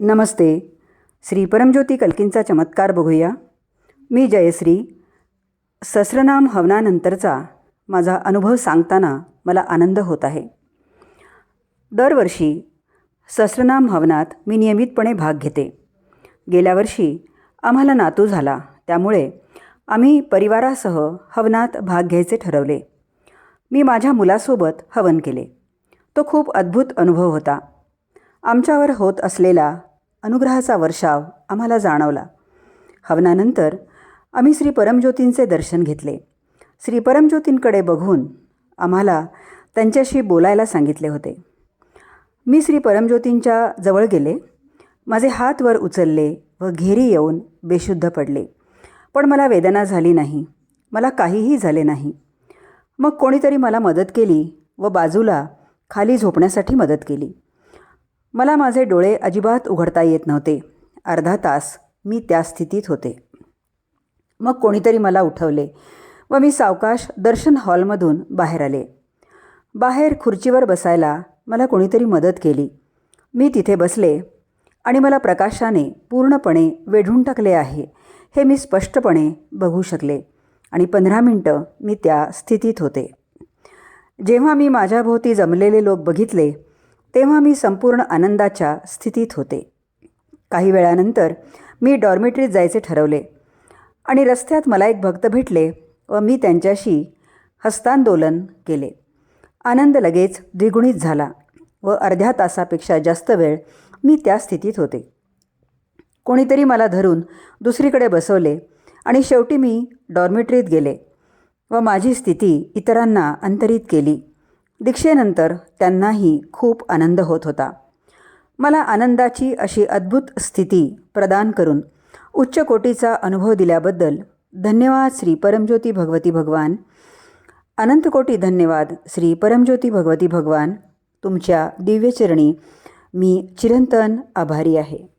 नमस्ते. श्री परमज्योती कल्कींचा चमत्कार बघूया. मी जयश्री. सहस्रनाम हवनानंतरचा माझा अनुभव सांगताना मला आनंद होत आहे. दरवर्षी सहस्रनाम हवनात मी नियमितपणे भाग घेते. गेल्या वर्षी आम्हाला नातू झाला त्यामुळे आम्ही परिवारासह हवनात भाग घ्यायचे ठरवले. मी माझ्या मुलासोबत हवन केले. तो खूप अद्भुत अनुभव होता. आमच्यावर होत असलेला अनुग्रहाचा वर्षाव आम्हाला जाणवला. हवनानंतर आम्ही श्री परमज्योतींचे दर्शन घेतले. श्री परमज्योतींकडे बघून आम्हाला त्यांच्याशी बोलायला सांगितले होते. मी श्री परमज्योतींच्या जवळ गेले. माझे हात वर उचलले व घेरी येऊन बेशुद्ध पडले. पण मला वेदना झाली नाही. मला काहीही झाले नाही. मग कोणीतरी मला मदत केली व बाजूला खाली झोपण्यासाठी मदत केली. मला माझे डोळे अजिबात उघडता येत नव्हते. अर्धा तास मी त्या स्थितीत होते. मग कोणीतरी मला उठवले व मी सावकाश दर्शन हॉलमधून बाहेर आले. बाहेर खुर्चीवर बसायला मला कोणीतरी मदत केली. मी तिथे बसले आणि मला प्रकाशाने पूर्णपणे वेढून टाकले आहे हे मी स्पष्टपणे बघू शकले आणि पंधरा मिनटं मी त्या स्थितीत होते. जेव्हा मी माझ्याभोवती जमलेले लोक बघितले तेव्हा मी संपूर्ण आनंदाच्या स्थितीत होते. काही वेळानंतर मी डॉर्मेटरीत जायचे ठरवले आणि रस्त्यात मला एक भक्त भेटले व मी त्यांच्याशी हस्तांदोलन केले. आनंद लगेच द्विगुणित झाला व अर्ध्या तासापेक्षा जास्त वेळ मी त्या स्थितीत होते. कोणीतरी मला धरून दुसरीकडे बसवले आणि शेवटी मी डॉर्मेटरीत गेले व माझी स्थिती इतरांना अंतरित केली. दीक्षेनंतर त्यांनाही खूप आनंद होत होता. मला आनंदाची अशी अद्भुत स्थिती प्रदान करून उच्च कोटीचा अनुभव दिल्याबद्दल धन्यवाद श्री परमज्योती भगवती भगवान. अनंतकोटी धन्यवाद श्री परमज्योती भगवती भगवान. तुमच्या दिव्यचरणी मी चिरंतन आभारी आहे.